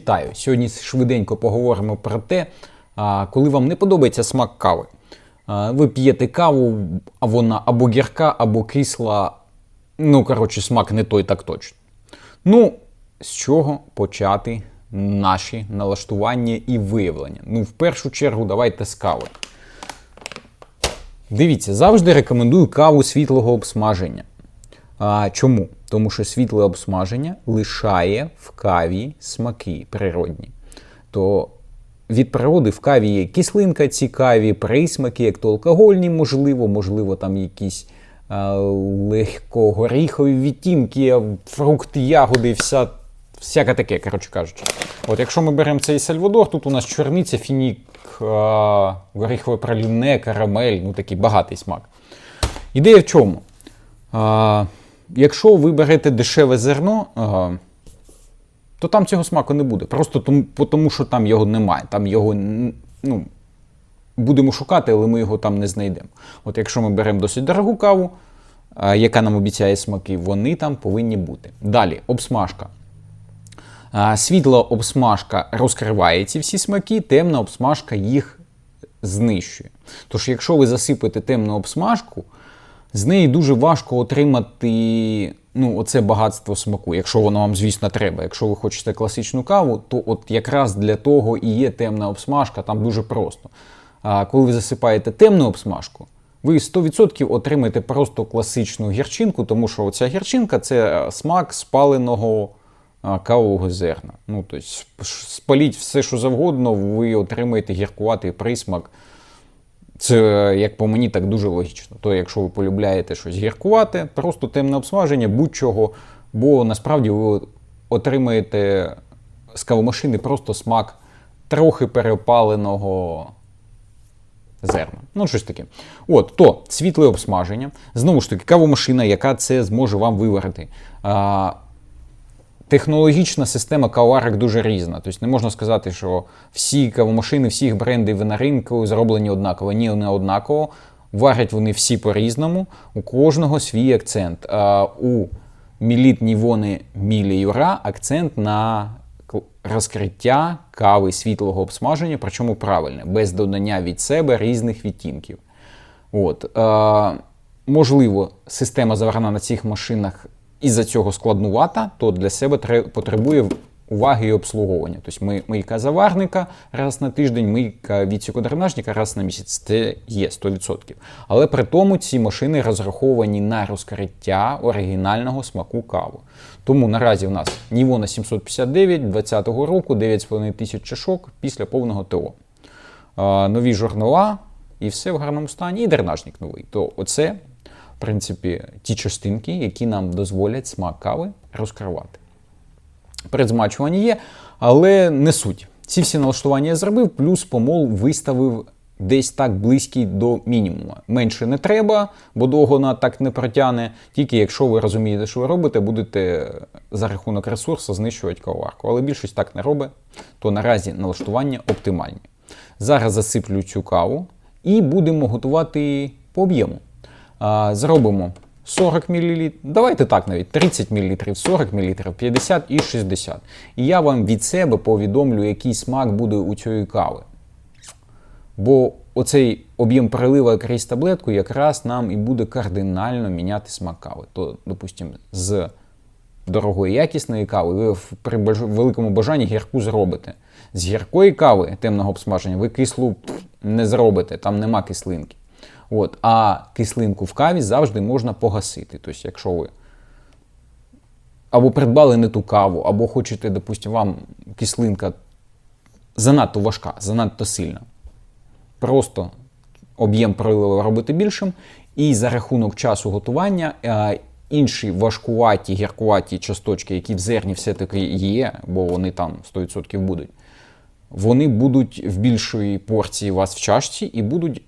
Вітаю! Сьогодні швиденько поговоримо про те, коли вам не подобається смак кави. Ви п'єте каву, а вона або гірка, або кисла. Ну, коротше, смак не той, так точно. Ну, з чого почати наші налаштування і виявлення? Ну, в першу чергу, давайте з кави. Дивіться, завжди рекомендую каву світлого обсмаження. А, чому? Тому що світле обсмаження лишає в каві смаки природні. То від природи в каві є кислинка цікаві, присмаки, як то алкогольні, можливо, можливо, там якісь а, легкогоріхові відтінки, фрукти, ягоди, вся, всяке таке, коротше кажучи. От якщо ми беремо цей сальвадор, тут у нас чорниця, фінік, а, горіхове праліне, карамель, ну такий багатий смак. Ідея в чому? А, якщо ви берете дешеве зерно, то там цього смаку не буде. Просто тому, що там його немає. Там його ну, будемо шукати, але ми його там не знайдемо. От якщо ми беремо досить дорогу каву, яка нам обіцяє смаки, вони там повинні бути. Далі, обсмажка. Світла обсмажка розкриває ці всі смаки, темна обсмажка їх знищує. Тож, якщо ви засипаєте темну обсмажку, з неї дуже важко отримати ну, оце багатство смаку, якщо воно вам, звісно, треба. Якщо ви хочете класичну каву, то от якраз для того і є темна обсмажка, там дуже просто. А коли ви засипаєте темну обсмажку, ви 100% отримаєте просто класичну гірчинку, тому що оця гірчинка це е, смак спаленого кавового зерна. Ну, тобто, спаліть все, що завгодно, ви отримаєте гіркуватий присмак. Це, як по мені, так дуже логічно. То, якщо ви полюбляєте щось гіркувати, просто темне обсмаження, будь-чого, бо насправді ви отримаєте з кавомашини просто смак трохи перепаленого зерна. Ну, щось таке. От, то світле обсмаження. Знову ж таки, кавомашина, яка це зможе вам виварити. Технологічна система кавоварок дуже різна. Тобто не можна сказати, що всі кавомашини, всіх брендів на ринку зроблені однаково. Ні, не однаково. Варять вони всі по-різному. У кожного свій акцент. А у мілітні вони мілі юра акцент на розкриття кави світлого обсмаження, причому правильне, без додання від себе різних відтінків. От, е, можливо, система заварена на цих машинах із-за цього складнувата, то для себе тре- потребує уваги і обслуговування. Тобто ми, мийка заварника раз на тиждень, мийка відсікодренажника раз на місяць. Це є 100%. Але при тому ці машини розраховані на розкриття оригінального смаку кави. Тому наразі в нас Нівона 759 20-го року, 9,5 тисяч чашок після повного ТО нові журнала, і все в гарному стані, і дренажник новий. То оце, принципі, ті частинки, які нам дозволять смак кави розкривати. Предзмачування є, але не суть. Ці всі налаштування я зробив, плюс помол виставив десь так близький до мінімуму. Менше не треба, бо довго вона так не протягне. Тільки якщо ви розумієте, що ви робите, будете за рахунок ресурсу знищувати кавоварку. Але більшість так не робить, то наразі налаштування оптимальні. Зараз засиплю цю каву і будемо готувати по об'єму. Зробимо 40 мл, давайте так навіть 30 мл, 40 мл, 50 і 60. І я вам від себе повідомлю, який смак буде у цієї кави. Бо оцей об'єм перелива крізь таблетку якраз нам і буде кардинально міняти смак кави. То, допустимо, з дорогої якісної кави ви при великому бажанні гірку зробите. З гіркої кави темного обсмаження ви кислу не зробите, там нема кислинки. От, а кислинку в каві завжди можна погасити. Тобто, якщо ви або придбали не ту каву, або хочете, допустимо, вам кислинка занадто важка, занадто сильна. Просто об'єм проливу робити більшим, і за рахунок часу готування е, інші важкуваті, гіркуваті часточки, які в зерні все-таки є, бо вони там 100% будуть, вони будуть в більшої порції у вас в чашці і будуть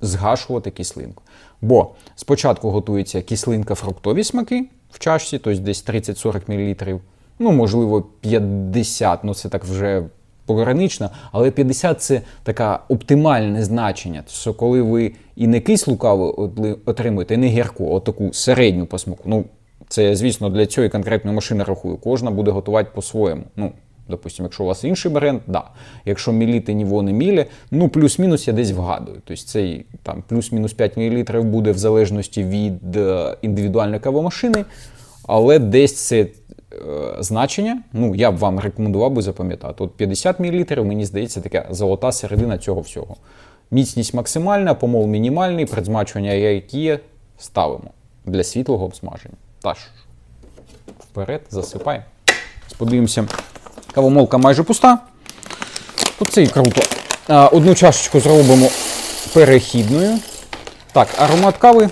згашувати кислинку. Бо спочатку готується кислинка фруктові смаки в чашці, тобто десь 30-40 мл, ну, можливо, 50, ну це так вже погранично, але 50 це таке оптимальне значення. Що коли ви і не кислу каву отримуєте, і не гірку, а таку середню по смаку. Ну, це, звісно, для цієї конкретної машини рахую. Кожна буде готувати по-своєму. Ну, Допустимо, якщо у вас інший бренд, да. Якщо міліти, ні вони мілі, ну плюс-мінус я десь вгадую. Тобто цей там плюс-мінус 5 мл буде в залежності від е, індивідуальної кавомашини, але десь це е, значення, ну я б вам рекомендував би запам'ятати. От 50 мл, мені здається, така золота середина цього всього. Міцність максимальна, помол мінімальний, предзмачування є, ставимо для світлого обсмаження. Та ж, вперед, засипаємо. Подивимося. Кавомолка майже пуста. Тут це і круто. Одну чашечку зробимо перехідною. Так, аромат кави.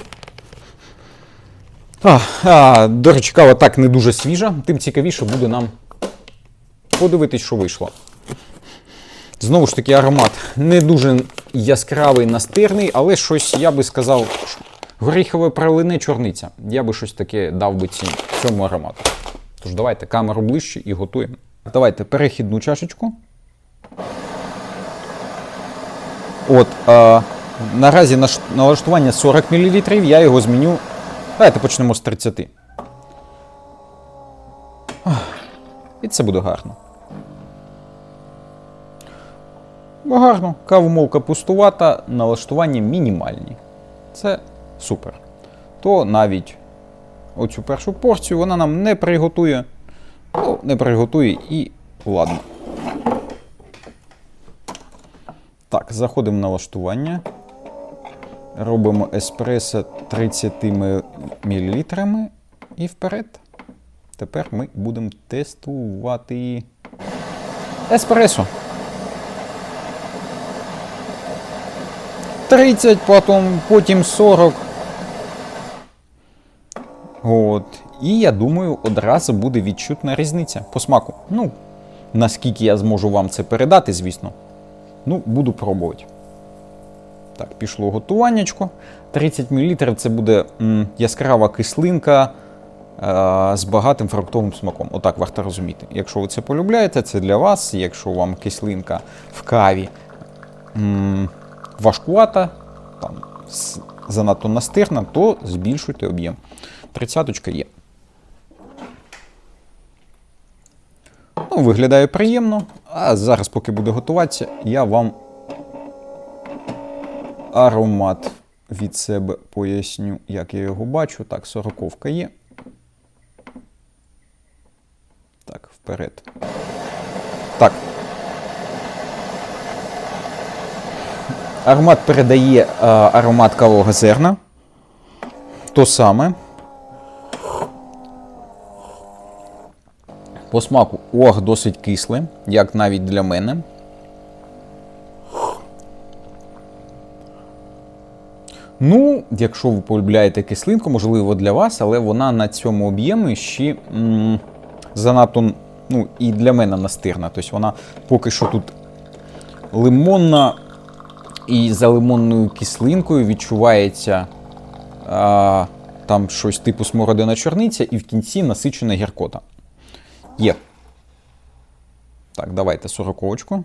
А, а, До речі, кава так не дуже свіжа, тим цікавіше буде нам подивитись, що вийшло. Знову ж таки, аромат не дуже яскравий, настирний, але щось, я би сказав, горіхове пралине чорниця. Я би щось таке дав би цьому аромату. Тож давайте камеру ближче і готуємо. Давайте перехідну чашечку. От, е, наразі налаштування 40 мл, я його зміню. Давайте почнемо з 30. І це буде гарно. Бо гарно, кавомолка пустувата, налаштування мінімальні. Це супер. То навіть оцю першу порцію вона нам не приготує. Ну, не приготує і ладно. Так, заходимо в налаштування. Робимо еспресо 30 мл і вперед. Тепер ми будемо тестувати еспресо. 30, потім, потім 40. От. І я думаю, одразу буде відчутна різниця по смаку. Ну, наскільки я зможу вам це передати, звісно. Ну, буду пробувати. Так, пішло готуваннячко. 30 мл це буде м, яскрава кислинка е, з багатим фруктовим смаком. Отак варто розуміти. Якщо ви це полюбляєте, це для вас. Якщо вам кислинка в каві м, важкувата, там, занадто настирна, то збільшуйте об'єм. Тридцяточка є. Ну, виглядає приємно. А зараз, поки буде готуватися, я вам аромат від себе поясню, як я його бачу. Так, сороковка є. Так, вперед. Так. Аромат передає а, аромат кавового зерна. То саме. По смаку ох, досить кисле, як навіть для мене. Ну, якщо ви полюбляєте кислинку, можливо, для вас, але вона на цьому об'ємі ще м, занадто ну, і для мене настирна. Тобто вона поки що тут лимонна і за лимонною кислинкою відчувається а, там щось типу смородина чорниця, і в кінці насичена гіркота. Є. Так, давайте сороковочку.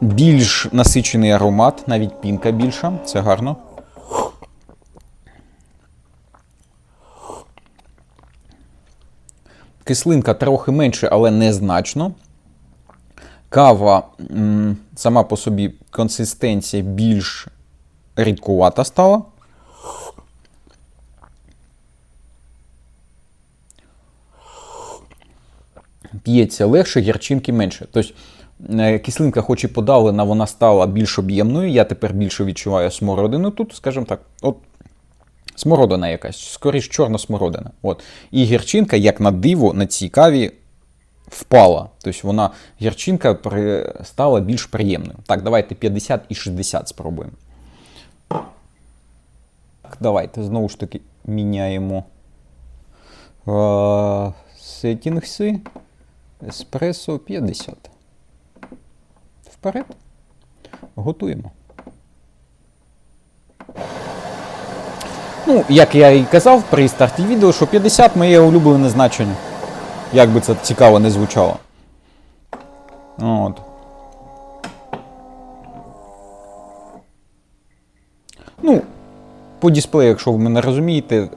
Більш насичений аромат, навіть пінка більша, це гарно. Кислинка трохи менше, але незначно. Кава сама по собі консистенція більш рідкувата стала. П'ється легше, гірчинки менше. Тобто е, кислинка, хоч і подавлена, вона стала більш об'ємною. Я тепер більше відчуваю смородину тут, скажімо так. От смородина якась, скоріш чорна смородина. От. І гірчинка, як на диво, на цій каві впала. Тобто вона гірчинка стала більш приємною. Так, давайте 50 і 60 спробуємо. Так, давайте знову ж таки міняємо е, сеттінгси. Еспресо 50. Вперед. Готуємо. Ну, як я і казав при старті відео, що 50 моє улюблене значення. Як би це цікаво не звучало. От. Ну, по дисплею, якщо ви мене розумієте,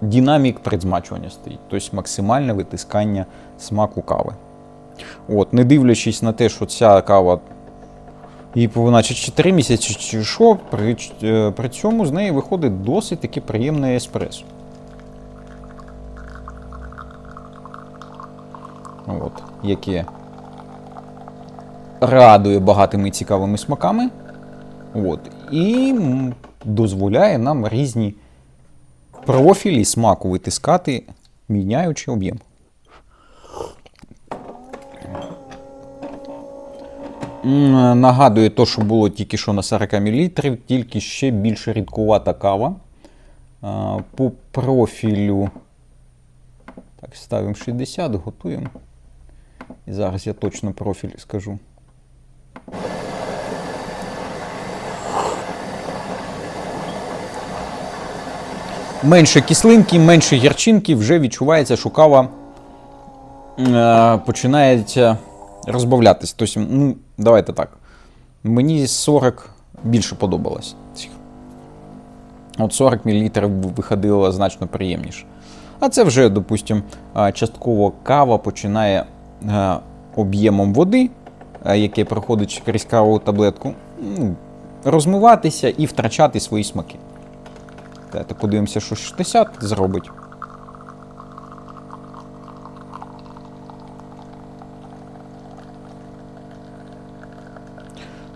динамік предзмачування стоїть, тобто максимальне витискання смаку кави. От, не дивлячись на те, що ця кава їй повинна чи 4 місяці, чи що, при, е, при цьому з неї виходить досить таки приємне еспресо. От, яке радує багатими цікавими смаками. От, і дозволяє нам різні профілі смаку витискати, міняючи об'єм. Нагадує те, що було тільки що на 40 мл, тільки ще більш рідкувата кава. По профілю. Так, ставимо 60, готуємо. І зараз я точно профіль скажу. Менше кислинки, менше гірчинки, вже відчувається, що кава е, починається розбавлятись. Тобто, ну, давайте так. Мені 40 більше подобалось. От 40 мл виходило значно приємніше. А це вже, допустимо, частково кава починає е, об'ємом води, е, яке проходить крізь кавову таблетку, розмиватися і втрачати свої смаки. Давайте подивимося, що 60 зробить.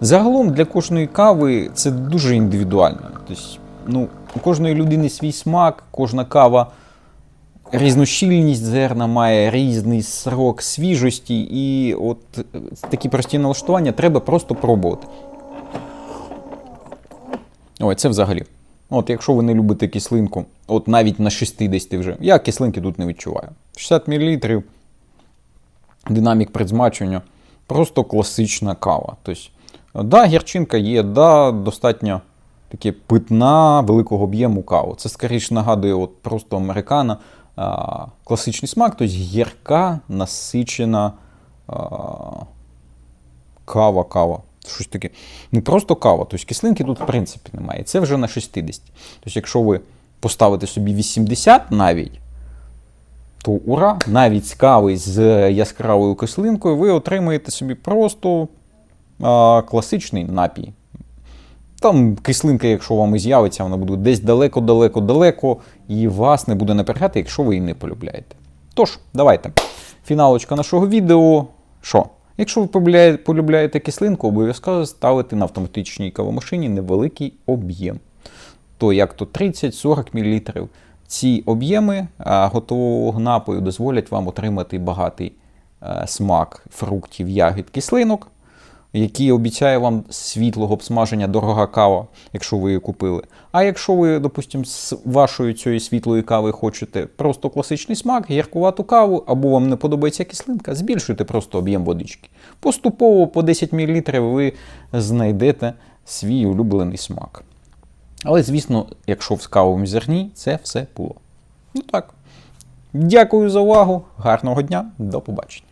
Загалом для кожної кави це дуже індивідуально. Тобто, ну, у кожної людини свій смак, кожна кава різнощільність зерна має різний срок свіжості, і от е, такі прості налаштування треба просто пробувати. Ой, це взагалі. От якщо ви не любите кислинку, от навіть на 60 вже, я кислинки тут не відчуваю. 60 мл, динамік предзмачування, просто класична кава. Тобто, да, гірчинка є, да, достатньо таке питна великого об'єму каву. Це скоріше нагадує от просто американо, а, класичний смак, тобто гірка, насичена а, кава, кава. Щось таке. Ну просто кава. Тобто кислинки тут в принципі немає. Це вже на 60. Тобто, якщо ви поставите собі 80 навіть, то ура, навіть з кави з яскравою кислинкою ви отримаєте собі просто а, класичний напій. Там кислинка, якщо вам і з'явиться, вона буде десь далеко-далеко-далеко, і вас не буде напрягати, якщо ви її не полюбляєте. Тож, давайте. Фіналочка нашого відео. Що? Якщо ви полюбляєте кислинку, обов'язково ставити на автоматичній кавомашині невеликий об'єм. То як то 30-40 мл. Ці об'єми готового напою дозволять вам отримати багатий е, смак фруктів, ягід, кислинок, який обіцяє вам світлого обсмаження дорога кава, якщо ви її купили. А якщо ви, допустимо, з вашої цієї світлої кави хочете просто класичний смак, гіркувату каву, або вам не подобається кислинка, збільшуйте просто об'єм водички. Поступово по 10 мл ви знайдете свій улюблений смак. Але, звісно, якщо в кавовому зерні, це все було. Ну так. Дякую за увагу, гарного дня, до побачення.